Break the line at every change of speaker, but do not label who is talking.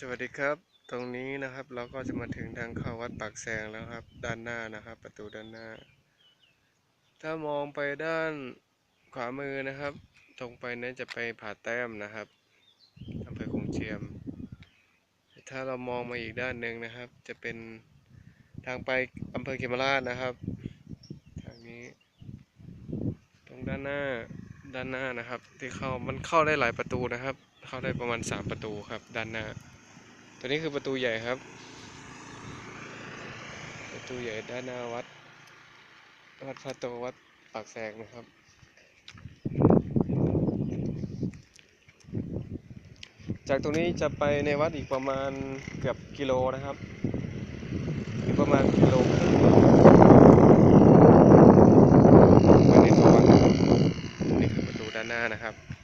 สวัสดีครับ ตรงนี้นะครับเราก็จะมาถึงทางเข้าวัดปากแซงแล้วครับ ด้านหน้านะครับ ประตูด้านหน้า ถ้ามองไปด้านขวามือนะครับ ตรงไปนั้นจะไปผาแต้มนะครับอำเภอคงเจียม ถ้าเรามองมาอีกด้านหนึ่งนะครับ จะเป็นทางไปอำเภอเขมราชนะครับ ทางนี้ ตรงด้านหน้าด้านหน้านะครับ ที่เข้ามันเข้าได้หลายประตูนะครับ เข้าได้ประมาณสามประตูครับ ด้านหน้า ตัวนี้คือประตูใหญ่ครับ ประตูใหญ่ด้านหน้าวัด วัดพระโตวัดปากแสงนะครับ จากตรงนี้จะไปในวัดอีกประมาณเกือบกิโลนะครับอีกประมาณกิโลครึ่งไปในตัวนนี่คือประตูด้านหน้านะครับ